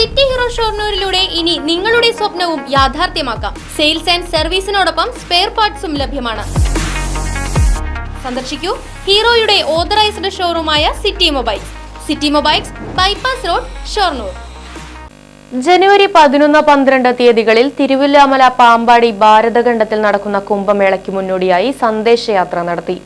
City hero ഷോർണൂരിലൂടെ ഇനി നിങ്ങളുടെ സ്വപ്നവും യാഥാർത്ഥ്യമാക്കാം. സെയിൽസ് ആൻഡ് സർവീസിനോടൊപ്പം സ്പെയർ പാർട്സും ലഭ്യമാണ്. സന്ദർശിക്കൂ ഹീറോയുടെ authorised ഷോറൂമായ city mobiles. City mobiles bypass road Shoranur. ജനുവരി പതിനൊന്ന് പന്ത്രണ്ട് തീയതികളിൽ തിരുവില്ലാമല പാമ്പാടി ഭാരതഖണ്ഡത്തിൽ നടക്കുന്ന കുംഭമേളയ്ക്ക് മുന്നോടിയായി സന്ദേശയാത്ര നടത്തി.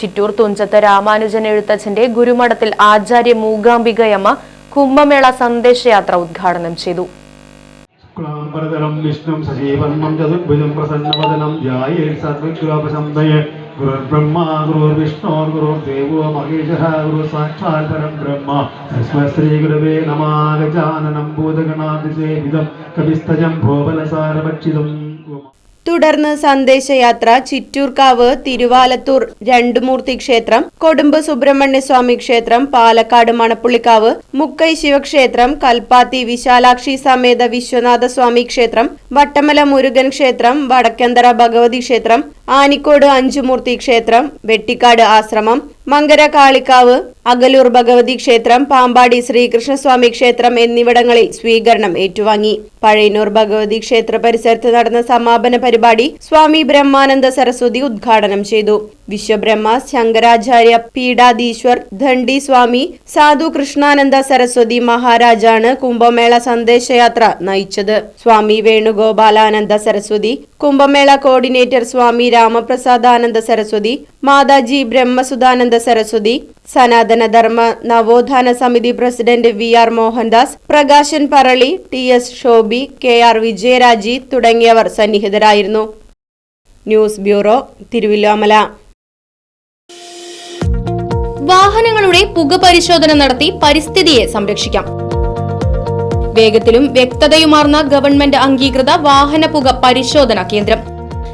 ചിറ്റൂർ തുഞ്ചത്ത് രാമാനുജൻ എഴുത്തച്ഛന്റെ ഗുരുമഠത്തിൽ ആചാര്യ മൂകാംബികയമ്മ കുംഭമേള സന്ദേശയാത്ര ഉദ്ഘാടനം ചെയ്തു. ശുക്ലാംബരതരം വിഷ്ണും സജീവന്നം ചതുർഭുജം പ്രസന്നവദനം ധ്യായേൽ സദ്വിഗ്രഹോപശന്തയെ ഗുരുർബ്രഹ്മ ഗുരുർവിഷ്ണോർ ഗുരുർദേവോ മഹേശഃ ഗുരു സാക്ഷാൽ പരം ബ്രഹ്മ. കവിസ്തജം തുടർന്ന് സന്ദേശയാത്ര ചിറ്റൂർക്കാവ് തിരുവാലത്തൂർ രണ്ടുമൂർത്തി ക്ഷേത്രം കൊടുമ്പ് സുബ്രഹ്മണ്യസ്വാമി ക്ഷേത്രം പാലക്കാട് മണപ്പുള്ളിക്കാവ് മുക്കൈ ശിവക്ഷേത്രം കൽപ്പാത്തി വിശാലാക്ഷി സമേത വിശ്വനാഥ സ്വാമി ക്ഷേത്രം വട്ടമല മുരുകൻ ക്ഷേത്രം വടക്കന്തറ ഭഗവതി ക്ഷേത്രം ആനിക്കോട് അഞ്ചുമൂർത്തി ക്ഷേത്രം വെട്ടിക്കാട് ആശ്രമം മങ്കര കാളിക്കാവ് അകലൂർ ഭഗവതി ക്ഷേത്രം പാമ്പാടി ശ്രീകൃഷ്ണസ്വാമി ക്ഷേത്രം എന്നിവിടങ്ങളിൽ സ്വീകരണം ഏറ്റുവാങ്ങി. പഴയന്നൂർ ഭഗവതി ക്ഷേത്ര പരിസരത്ത് നടന്ന സമാപന പരിപാടി സ്വാമി ബ്രഹ്മാനന്ദ സരസ്വതി ഉദ്ഘാടനം ചെയ്തു. വിശ്വബ്രഹ്മ ശങ്കരാചാര്യ പീഠാധീശ്വർ ധണ്ഡി സ്വാമി സാധു കൃഷ്ണാനന്ദ സരസ്വതി മഹാരാജാണ് കുംഭമേള സന്ദേശയാത്ര നയിച്ചത്. Swami Venugopalananda Saraswati Kumbh Mela coordinator Swami Ramaprasadananda Saraswati Mataji Brahmasudhananda Saraswati Sanatana Dharma Navothana Samithi president V R Mohandas Prakashan Parali T S Shobi K R Vijayaraji തുടങ്ങിയവർ സന്നിഹിതരായിരുന്നു. ന്യൂസ് ബ്യൂറോ തിരുവില്ലോമല വാഹനങ്ങളുടെ പുക പരിശോധന നടത്തി പരിസ്ഥിതിയെ സംരക്ഷിക്കാം. വേഗത്തിലും വ്യക്തതയുമാർന്ന ഗവൺമെന്റ് അംഗീകൃത വാഹന പുക പരിശോധന കേന്ദ്രം.